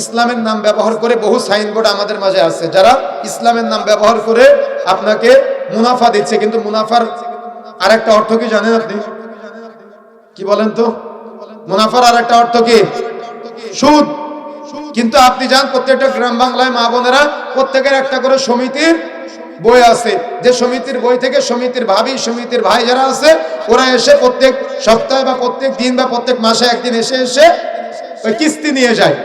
ইসলামের নাম ব্যবহার করে বহু সাইনবোর্ড আমাদের মাঝে আছে। যারা ইসলামের নাম ব্যবহার করে আপনাকে মুনাফা দিচ্ছে, কিন্তু মুনাফার আরেকটা অর্থ কি জানেন আপনি? কি বলেন তো? মুনাফার আরেকটা অর্থ কি? সুদ। কিন্তু আপনি যান, প্রত্যেকটা গ্রাম বাংলায় মা বোনেরা প্রত্যেকের একটা করে সমিতির বই আছে। যে সমিতির বই থেকে সমিতির ভাবি, সমিতির ভাই যারা আছে, ওরা এসে প্রত্যেক সপ্তাহে বা প্রত্যেক দিন বা প্রত্যেক মাসে একদিন এসে এসে ওই কিস্তি নিয়ে যায়।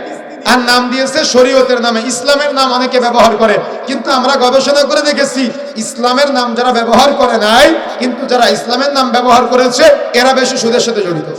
আর নাম দিয়েছে শরীয়তের নামে। ইসলামের নাম অনেকে ব্যবহার করে। কিন্তু আমরা গবেষণা করে দেখেছি, ইসলামের নাম যারা ব্যবহার করে নাই, কিন্তু যারা ইসলামের নাম ব্যবহার করেছে, এরা বেশি সুদের সাথে জড়িত।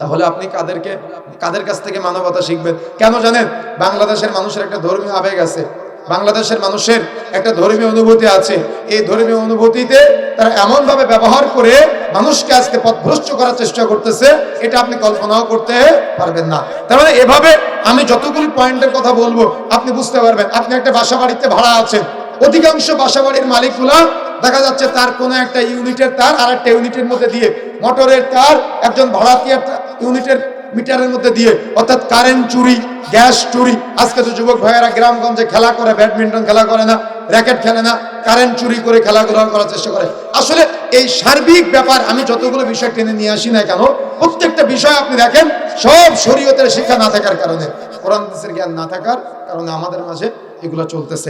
তাহলে আপনি কাদেরকে, কাদের কাছ থেকে মানবতা শিখবেন? কেন জানেন? বাংলাদেশের মানুষের একটা ধর্মীয় আবেগ আছে। বাংলাদেশের মানুষের একটা ধর্মীয় অনুভূতি আছে। এই ধর্মীয় অনুভূতিতে তারা এমন ভাবে ব্যবহার করে মানুষকে আজকে পথভ্রষ্ট করার চেষ্টা করতেছে, এটা আপনি কল্পনাও করতে পারবেন না। তার মানে এভাবে আমি যতগুলি পয়েন্টের কথা বলব, আপনি বুঝতে পারবেন, আপনি একটা বাসা বাড়িতে ভাড়া আছেন। অধিকাংশ বাসা বাড়ির মালিকগুলা দেখা যাচ্ছে তার কোনো একটা ইউনিটের তার আর একটা ইউনিটের মধ্যে দিয়ে মোটরের তার একজন ভাড়াটিয়ার তা- ইউনিটের মিটারের মধ্যে দিয়ে, অর্থাৎ কারেন্ট চুরি গ্যাস চুরি। আজকে তো যুবক ভাইয়েরা গ্রামগঞ্জে খেলা করে ব্যাডমিন্টন খেলা করে না র্যাকেট খেলে না কারেন্ট চুরি করে খেলাধুলা করার চেষ্টা করে। আসলে এই সার্বিক ব্যাপার আমি যতগুলো বিষয় টেনে নিয়ে আসি না কেন, প্রত্যেকটা বিষয় আপনি দেখেন, সব শরীয়তের শিক্ষা না থাকার কারণে। কোরআন জ্ঞান না থাকার কারণে আমাদের মাঝে এগুলো চলতেছে।